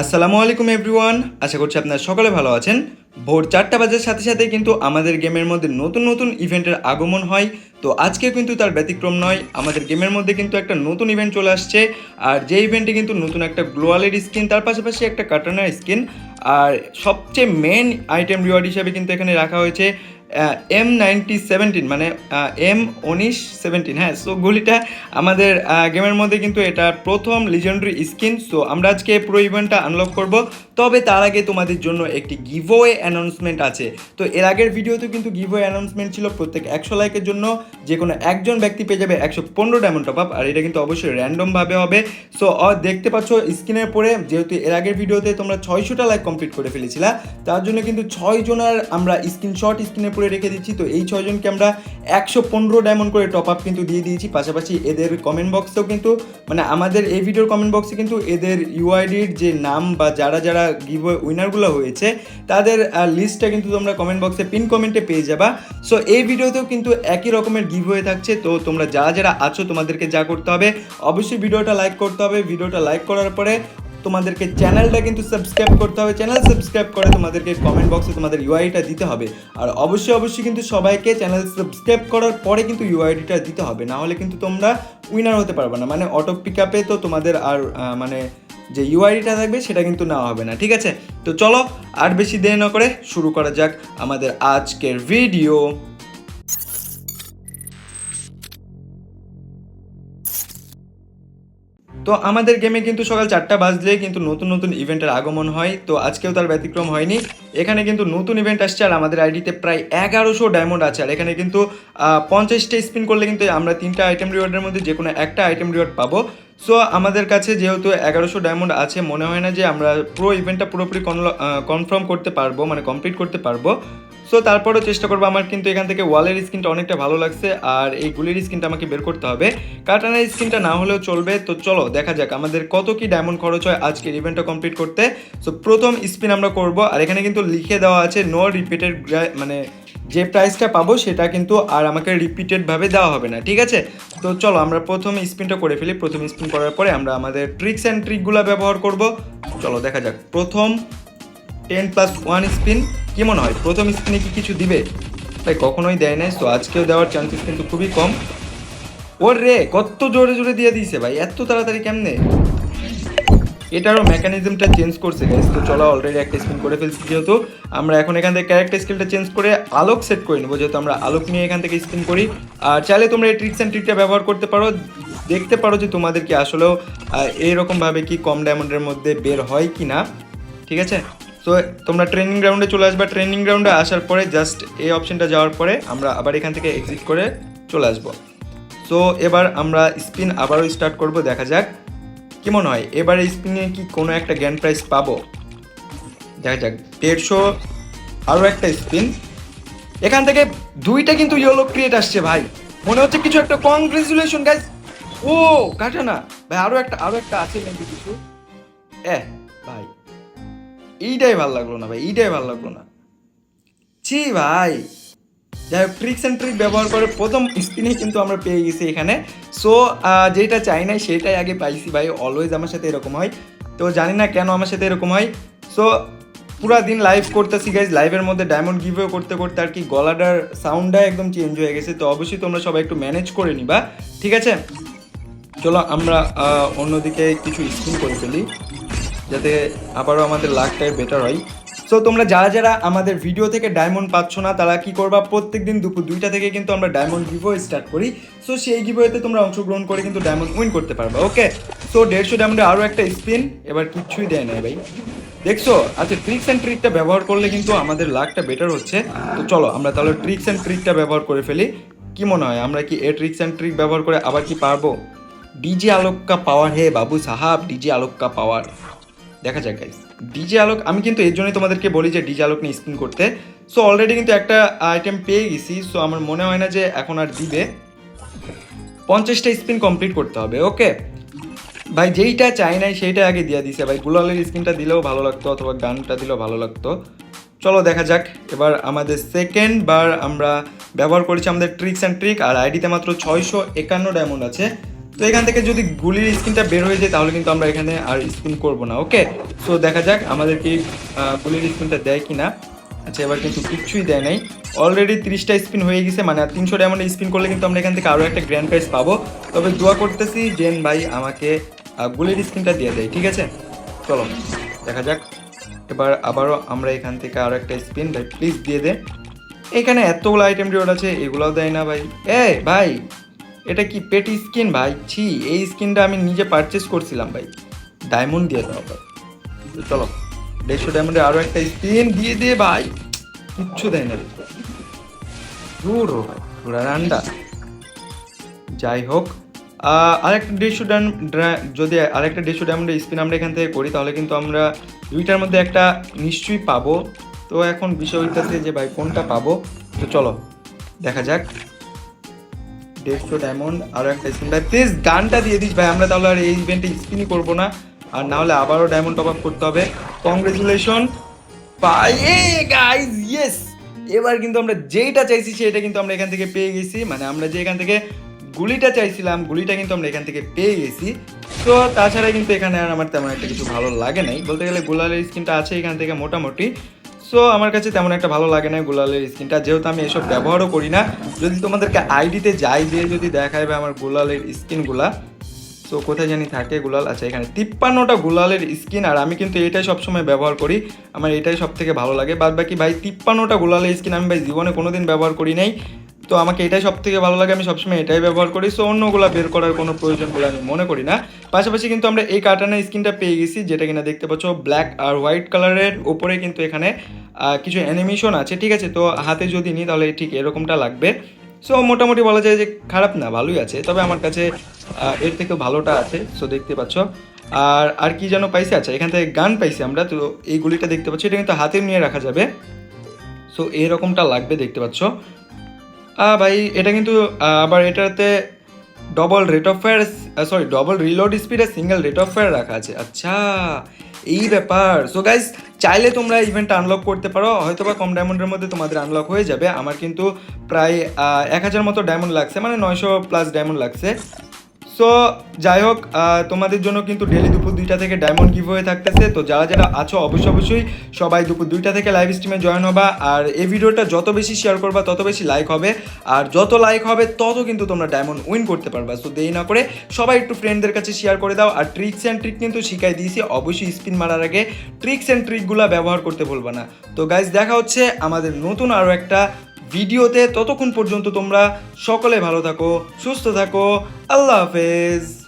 আসসালামু আলাইকুম এভরিওয়ান, আশা করছি আপনারা সকলে ভালো আছেন। ভোর চারটা বাজার সাথে সাথে কিন্তু আমাদের গেমের মধ্যে নতুন নতুন ইভেন্টের আগমন হয়। তো আজকে কিন্তু তার ব্যতিক্রম নয়, আমাদের গেমের মধ্যে কিন্তু একটা নতুন ইভেন্ট চলে আসছে। আর যে ইভেন্টে কিন্তু নতুন একটা গ্লোয়ালের স্কিন, তার পাশাপাশি একটা কাটানার স্কিন। আর সবচেয়ে মেন আইটেম রিওয়ার্ড হিসাবে কিন্তু এখানে রাখা হয়েছে। এম নাইনটি সেভেন্টিন মানে এম উনিশ সেভেন্টিন হ্যাঁ সো গুলিটা আমাদের গেমের মধ্যে কিন্তু এটা প্রথম লিজেন্ডারি স্কিন সো আমরা আজকে পুরো ইভেন্টটা আনলক করব। তবে তার আগে তোমাদের জন্য একটি গিভওয়ে অ্যানাউন্সমেন্ট আছে। তো এর আগের ভিডিওতে কিন্তু গিভওয়ে অ্যানাউন্সমেন্ট ছিল প্রত্যেক একশো লাইকের জন্য। যে কোনো একজন ব্যক্তি পেয়ে যাবে একশো পনেরো ডায়মন্ড টপ আপ আর এটা কিন্তু অবশ্যই র্যান্ডমভাবে হবে। সো দেখতে পাচ্ছ স্ক্রিনের পরে যেহেতু এর আগের ভিডিওতে তোমরা ছয়শোটা লাইক কমপ্লিট করে ফেলেছিলা, তার জন্য কিন্তু ছয় জনের আমরা স্ক্রিনশট স্ক্রিনে পরে রেখে দিচ্ছি। তো এই ছয়জনকে আমরা একশো পনেরো ডায়মন্ড করে টপ আপ কিন্তু দিয়ে দিয়েছি। পাশাপাশি এদের কমেন্ট বক্সেও কিন্তু মানে আমাদের এই ভিডিওর কমেন্ট বক্সে কিন্তু এদের ইউআইডির যে নাম বা যারা যারা গিভ উইনারগুলো হয়েছে, তাদের লিস্টটা কিন্তু তোমরা কমেন্ট বক্সে পিন কমেন্টে পেয়ে যাবা। সো এই ভিডিওতেও কিন্তু একই রকমের গিভ হয়ে থাকছে। তো তোমরা যারা যারা আছো তোমাদেরকে যা করতে হবে, অবশ্যই ভিডিওটা লাইক করতে হবে। ভিডিওটা লাইক করার পরে তোমাদেরকে চ্যানেলটা কিন্তু সাবস্ক্রাইব করতে হবে। চ্যানেল সাবস্ক্রাইব করে তোমাদেরকে কমেন্ট বক্সে তোমাদের ইউআইডিটা দিতে হবে। আর অবশ্যই অবশ্যই কিন্তু সবাইকে চ্যানেল সাবস্ক্রাইব করার পরে কিন্তু ইউআইডিটা দিতে হবে। না হলে কিন্তু তোমরা উইনার হতে পারবে না। মানে অটো পিক আপে তো তোমাদের আর মানে যে ইউআইডিটা থাকবে, সেটা কিন্তু নেওয়া হবে না। ঠিক আছে? তো চলো, আর বেশি দেরি না করে শুরু করা যাক আমাদের আজকের ভিডিও তো আমাদের গেমে কিন্তু সকাল চারটা বাজলে কিন্তু নতুন নতুন ইভেন্টের আগমন হয়। তো আজকেও তার ব্যতিক্রম হয়নি। এখানে কিন্তু নতুন ইভেন্ট আসছে আর আমাদের আইডিতে প্রায় এগারোশো ডায়মন্ড আছে। আর এখানে কিন্তু পঞ্চাশটা স্পিন করলে কিন্তু আমরা তিনটা আইটেম রিওয়ার্ডের মধ্যে যে কোনো একটা আইটেম রিওয়ার্ড পাবো। সো আমাদের কাছে যেহেতু এগারোশো ডায়মন্ড আছে, মনে হয় না যে আমরা পুরো ইভেন্টটা পুরোপুরি কনফার্ম করতে পারব মানে কমপ্লিট করতে পারব। সো তারপরেও চেষ্টা করব আমার, কিন্তু এখান থেকে ওয়ালের স্কিনটা অনেকটা ভালো লাগছে, আর এই গুলির স্কিনটা আমাকে বের করতে হবে। কাটানের স্কিনটা না হলেও চলবে, তো চলো, দেখা যাক আমাদের কত কি ডায়মন্ড খরচ হয় আজকের ইভেন্টটা কমপ্লিট করতে। সো প্রথম স্পিন আমরা করব, আর এখানে কিন্তু লিখে দেওয়া আছে নো রিপিটেড মানে যে প্রাইসটা পাবো সেটা কিন্তু আর আমাকে রিপিটেডভাবে দেওয়া হবে না, ঠিক আছে? তো চলো, আমরা প্রথম স্পিনটা করে ফেলি। প্রথম স্পিন করার পরে আমরা আমাদের ট্রিক্স অ্যান্ড ট্রিকগুলো ব্যবহার করব। চলো, দেখা যাক। প্রথম টেন প্লাস ওয়ান স্পিন কি মনে হয়? প্রথম স্পিনে কি কিছু দিবে? তাই কখনোই দেয় নাই, তো আজকেও দেওয়ার চান্সেস কিন্তু খুবই কম। ওর রে কত জোরে জোরে দিয়ে দিয়েছে ভাই, এত তাড়াতাড়ি কেমনে? এটারও মেকানিজমটা চেঞ্জ করছে গাইস তো চলো অলরেডি একটা স্পিন করে ফেলছি যেহেতু। আমরা এখন এখান থেকে ক্যারেক্টার স্কিলটা চেঞ্জ করে আলোক সেট করে নেব, যেহেতু আমরা আলোক নিয়ে এখান থেকে স্পিন করি। আর চাইলে তোমরা এই ট্রিক্স অ্যান্ড ট্রিকটা ব্যবহার করতে পারো। দেখতে পারো যে তোমাদের কি আসলেও এইরকমভাবে কি কম ডায়মন্ডের মধ্যে বের হয় কি না ঠিক আছে? তো তোমরা ট্রেনিং গ্রাউন্ডে চলে আসবা। ট্রেনিং গ্রাউন্ডে আসার পরে জাস্ট এই অপশনটা যাওয়ার পরে আমরা আবার এখান থেকে এক্সিট করে চলে আসব। সো এবার আমরা স্পিন আবারও স্টার্ট করব, দেখা যাক কি মনে হয়। এবারে স্পিনে কি কোনো একটা জ্ঞান প্রাইস পাবো? দেখা যাক, দেড়শো আরও একটা স্পিন এখান থেকে দুইটা কিন্তু ইয়েলো ক্রিয়েট আসছে ভাই। মনে হচ্ছে কিছু একটা কংগ্রেচুলেশন গাইজ ও, কাটা না। ভাই আরও একটা আরও একটা আছে কিন্তু কিছু। এ ভাই। এইটাই ভালো লাগল না ভাই, এইটাই ভালো লাগল না। ছি ভাই। যাই হোক ট্রিক্স অ্যান্ড ট্রিক ব্যবহার করে প্রথম স্পিনে কিন্তু আমরা পেয়ে গেছি এখানে। সো যেটা চাই নাই সেটাই আগে পাইছি ভাই অলওয়েজ আমার সাথে এরকম হয়। তো জানি না কেন আমার সাথে এরকম হয়। সো পুরা দিন লাইভ করতেছি গাইজ লাইভের মধ্যে ডায়মন্ড গিভও করতে করতে আর কি গলাটার সাউন্ডটা একদম চেঞ্জ হয়ে গেছে। তো অবশ্যই তোমরা সবাই একটু ম্যানেজ করে নিবা, ঠিক আছে? চলো আমরা অন্যদিকে কিছু স্পিন করে ফেলি। যাতে আবারও আমাদের লাখটাই বেটার হয়। সো তোমরা যারা যারা আমাদের ভিডিও থেকে ডায়মন্ড পাচ্ছ না, তারা কি করবা? প্রত্যেক দিন দুপুর দুইটা থেকে কিন্তু আমরা ডায়মন্ড গিভো স্টার্ট করি। সো সেই গিভোতে তোমরা অংশগ্রহণ করে কিন্তু ডায়মন্ড উইন করতে পারবে ওকে সো দেড়শো ডায়মন্ডে আরও একটা স্পিন এবার কিচ্ছুই দেয় না ভাই। দেখছ? আচ্ছা ট্রিক্স অ্যান্ড ট্রিকটা ব্যবহার করলে কিন্তু আমাদের লাকটা বেটার হচ্ছে। তো চলো, আমরা তাহলে ট্রিক্স অ্যান্ড ট্রিকটা ব্যবহার করে ফেলি। কি মনে হয়, আমরা কি এ ট্রিক্স অ্যান্ড ট্রিক ব্যবহার করে আবার কি পারব? ডিজে আলোক কা পাওয়ার হে বাবু সাহাব ডিজে আলোক কা পাওয়ার। দেখা যাক গাইস ডিজে আলোক, আমি কিন্তু এর জন্যই তোমাদেরকে বলি যে ডিজে আলোক নিয়ে স্পিন করতে। সো অলরেডি কিন্তু একটা আইটেম পেয়ে গেছি। সো আমার মনে হয় না যে এখন আর দিবে। পঞ্চাশটা স্পিন কমপ্লিট করতে হবে ওকে ভাই, যেইটা চাই নাই সেইটা আগে দিয়ে দিছে। ভাই, গুলালের স্কিনটা দিলেও ভালো লাগতো, অথবা গানটা দিলেও ভালো লাগতো। চলো, দেখা যাক। এবার আমাদের সেকেন্ড বার আমরা ব্যবহার করেছি আমাদের ট্রিক্স অ্যান্ড ট্রিক আর আইডিতে মাত্র ছয়শো একান্ন ডায়মন্ড আছে। তো এখান থেকে যদি গুলির স্কিনটা বের হয়ে যায়, তাহলে কিন্তু আমরা এখানে আর স্পিন করব না, ওকে? সো দেখা যাক আমাদের কি গুলির স্পিনটা দেয় কি না আচ্ছা এবার কিন্তু কিচ্ছুই দেয় নাই। অলরেডি তিরিশটা স্পিন হয়ে গেছে মানে তিনশো ডায়মন্ডে স্পিন করলে কিন্তু আমরা এখান থেকে আরও একটা গ্র্যান্ড প্রাইজ পাবো। তবে দোয়া করতেছি, জেন ভাই আমাকে গুলির স্পিনটা দিয়ে দেয়, ঠিক আছে? চলো, দেখা যাক। এবার আবারও আমরা এখান থেকে আরও একটা স্পিন, ভাই প্লিজ দিয়ে দে। এখানে এতগুলো আইটেম রিওয়ার্ড আছে, এগুলোও দেয় না, ভাই। এ ভাই এটা কি পেটি স্কিন ভাই? ছি, এই স্কিনটা আমি নিজে পারচেস করছিলাম ভাই। ডায়মন্ড দিয়ে দাও ভাই। চলো, দেড়শো ডায়মন্ডে আরও একটা স্পিন দিয়ে দে ভাই। কিচ্ছু দেয় না দূর ভাই, পুরা রান্ডা যাই হোক আরেকটা দেড়শো ডান যদি আরেকটা দেড়শো ডায়মন্ডের স্পিন আমরা এখান থেকে করি, তাহলে কিন্তু আমরা দুইটার মধ্যে একটা নিশ্চয়ই পাবো। তো এখন বিষয় হইতেছে যে ভাই কোনটা পাবো? তো চলো, দেখা যাক। দেড়শো ডায়মন্ড আরও একটা স্পিন ভাই প্লিজ গানটা দিয়ে দিস ভাই, আমরা তাহলে আর এই ইভেন্টে স্পিনই করব না। আর না হলে আবারও ডায়মন্ড টপ আপ করতে হবে। কংগ্রেচুলেশন গাইজ ইয়েস এবার কিন্তু আমরা যেইটা চাইছি সেটা কিন্তু আমরা এখান থেকে পেয়ে গেছি। মানে আমরা যে এখান থেকে গুলিটা চাইছিলাম, গুলিটা কিন্তু আমরা এখান থেকে পেয়ে গেছি। তো তাছাড়া কিন্তু এখানে আর আমার তেমন একটা কিছু ভালো লাগে নাই। বলতে গেলে গোলালের স্কিনটা আছে এখান থেকে মোটামুটি। সো আমার কাছে তেমন একটা ভালো লাগে না গুলালের স্কিনটা। যেহেতু আমি এসব ব্যবহারও করি না, যদি তোমাদেরকে আইডিতে যাই দিয়ে যদি দেখাবে আমার গুলালের স্কিনগুলা সো কোথায় জানি থাকে গুলাল। আচ্ছা এখানে তিপ্পান্নটা গুলালের স্কিন, আর আমি কিন্তু এটাই সবসময় ব্যবহার করি। আমার এটাই সব থেকে ভালো লাগে। বাদ বাকি ভাই, তিপ্পান্নটা গুলালের স্কিন আমি ভাই জীবনে কোনোদিন ব্যবহার করি নাই। তো আমাকে এটাই সব থেকে ভালো লাগে, আমি সবসময় এটাই ব্যবহার করি। সো অন্যগুলা বের করার কোনো প্রয়োজন বলে আমি মনে করি না। পাশাপাশি কিন্তু আমরা এই কাটানের স্কিনটা পেয়ে গেছি, যেটা কিনা দেখতে পাচ্ছ ব্ল্যাক আর হোয়াইট কালারের উপরে কিন্তু এখানে কিছু অ্যানিমেশন আছে, ঠিক আছে? তো হাতে যদি নিই তাহলে ঠিক এরকমটা লাগবে। সো মোটামুটি বলা যায় যে খারাপ না, ভালোই আছে। তবে আমার কাছে এর থেকে ভালোটা আছে সো দেখতে পাচ্ছ। আর আর কি যেন পাইছি আচ্ছা এখান থেকে গান পাইছি আমরা, তো এই গুলিটা দেখতে পাচ্ছি, এটা কিন্তু হাতে নিয়ে রাখা যাবে। সো এরকমটা লাগবে, দেখতে পাচ্ছ। ভাই, এটা কিন্তু আবার এটাতে double rate of fire sorry double reload স্পিডে সিঙ্গেল রেট অফ ফায়ার রাখা আছে। আচ্ছা এই ব্যাপার। সো গাইজ চাইলে তোমরা ইভেন্টটা আনলক করতে পারো। হয়তো বা কম ডায়মন্ডের মধ্যে তোমাদের আনলক হয়ে যাবে। আমার কিন্তু প্রায় এক হাজার মতো ডায়মন্ড লাগছে। মানে নয়শো প্লাস ডায়মন্ড লাগছে। সো যাই হোক তোমাদের জন্য কিন্তু ডেলি দুপুর দুইটা থেকে ডায়মন্ড গিভ হয়ে থাকতেছে। তো যারা যারা আছো, অবশ্যই অবশ্যই সবাই দুপুর দুইটা থেকে লাইভ স্ট্রিমে জয়েন হবা। আর এই ভিডিওটা যত বেশি শেয়ার করবা, তত বেশি লাইক হবে। আর যত লাইক হবে, তত কিন্তু তোমরা ডায়মন্ড উইন করতে পারবা। সো দেরি না করে সবাই একটু ফ্রেন্ডদের কাছে শেয়ার করে দাও। আর ট্রিক্স অ্যান্ড ট্রিক কিন্তু শিখাই দিয়েছি। অবশ্যই স্পিন মারার আগে ট্রিক্স অ্যান্ড ট্রিকগুলো ব্যবহার করতে ভুলবা না। তো গাইজ দেখা হচ্ছে আমাদের নতুন আরও একটা ভিডিওতে ততক্ষণ পর্যন্ত তোমরা সকলে ভালো থাকো সুস্থ থাকো আল্লাহ হাফেজ।